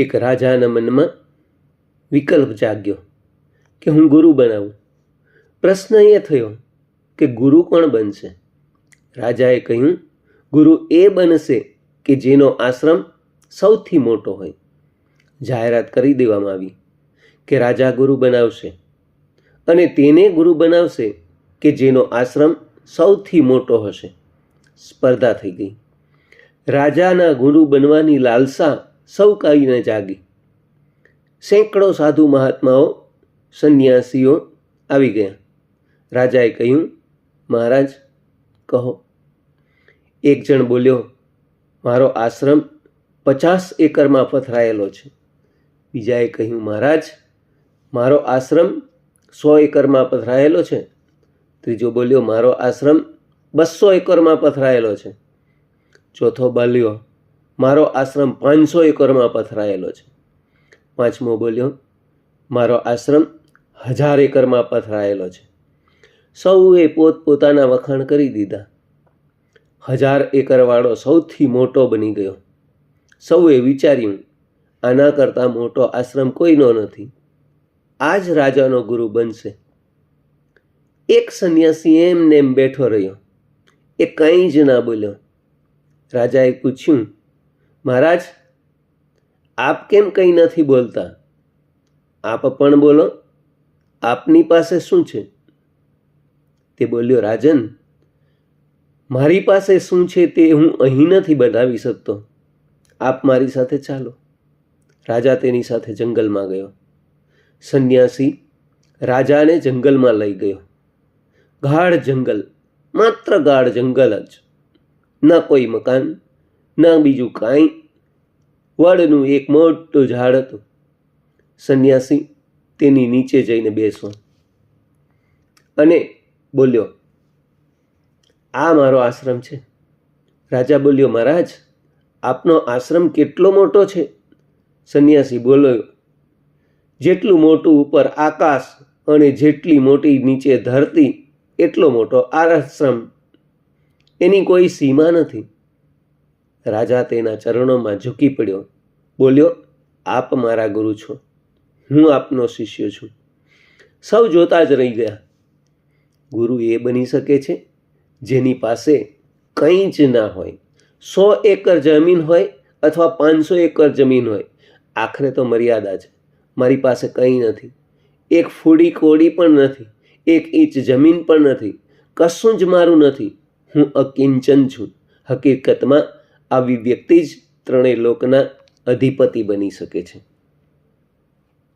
એક રાજાના મનમાં વિકલ્પ જાગ્યો કે હું ગુરુ બનાવું. પ્રશ્ન એ થયો કે ગુરુ કોણ બનશે? રાજાએ કહ્યું, ગુરુ એ બનશે કે જેનો આશ્રમ સૌથી મોટો હોય. જાહેરાત કરી દેવામાં આવી કે રાજા ગુરુ બનાવશે અને તેને ગુરુ બનાવશે કે જેનો આશ્રમ સૌથી મોટો હશે. સ્પર્ધા થઈ ગઈ. રાજાના ગુરુ બનવાની લાલસા સૌ કાઈને જાગી. સેંકડો સાધુ મહાત્માઓ, સંન્યાસીઓ આવી ગયા. રાજાએ કહ્યું, મહારાજ, કહો. એક જણ બોલ્યો, મારો આશ્રમ પચાસ એકરમાં પથરાયેલો છે. બીજાએ કહ્યું, મહારાજ, મારો આશ્રમ સો એકરમાં પથરાયેલો છે. ત્રીજો બોલ્યો, મારો આશ્રમ બસો એકરમાં પથરાયેલો છે. ચોથો બોલ્યો મારો આશ્રમ પાંચસો એકરમાં પથરાયેલો છે. પાંચમો બોલ્યો, મારો આશ્રમ હજાર એકરમાં પથરાયેલો છે. સૌએ પોતપોતાના વખાણ કરી દીધા. હજાર એકરવાળો સૌથી મોટો બની ગયો. સૌએ વિચાર્યું, આના કરતાં મોટો આશ્રમ કોઈનો નથી. આ જ રાજાનો ગુરુ બનશે. એક સંન્યાસી એમને એમ બેઠો રહ્યો. એ કંઈ જ ના બોલ્યો. રાજાએ પૂછ્યું મહારાજ, આપ કેમ કંઈ નથી બોલતા? આપ પણ બોલો. આપની પાસે શું છે? તે બોલ્યો, રાજન, મારી પાસે શું છે તે હું અહીં નથી બતાવી શકતો. આપ મારી સાથે ચાલો. રાજા તેની સાથે જંગલમાં ગયો. સંન્યાસી રાજાને જંગલમાં લઈ ગયો. ગાઢ જંગલ, માત્ર ગાઢ જંગલ જ, ન કોઈ મકાન ન બીજું કાંઈ. વડનું એક મોટું ઝાડ હતું. સંન્યાસી તેની નીચે જઈને બેસવો. અને બોલ્યો, આ મારો આશ્રમ છે. રાજા બોલ્યો, મહારાજ, આપનો આશ્રમ કેટલો મોટો છે? સંન્યાસી બોલ્યો, જેટલું મોટું ઉપર આકાશ અને જેટલી મોટી નીચે ધરતી, એટલો મોટો આશ્રમ. એની કોઈ સીમા નથી. રાજા તેના ચરણોમાં ઝૂકી પડ્યો. બોલ્યો, આપ મારા ગુરુ છો. હું આપનો શિષ્ય છું. સૌ જોતા જ રહી ગયા. ગુરુ એ બની શકે છે? જેની પાસે કંઈ જ ના હોય. સો એકર જમીન હોય અથવા પાંચસો એકર જમીન હોય. આખરે તો મર્યાદા છે. મારી પાસે કંઈ નથી. એક ફૂડી કોડી પણ નથી. એક ઇંચ જમીન પણ નથી. કશું જ મારું નથી. હું અકિંચન છું. હકીકતમાં આવી વ્યક્તિ જ ત્રણેય લોકના અધિપતિ બની શકે છે.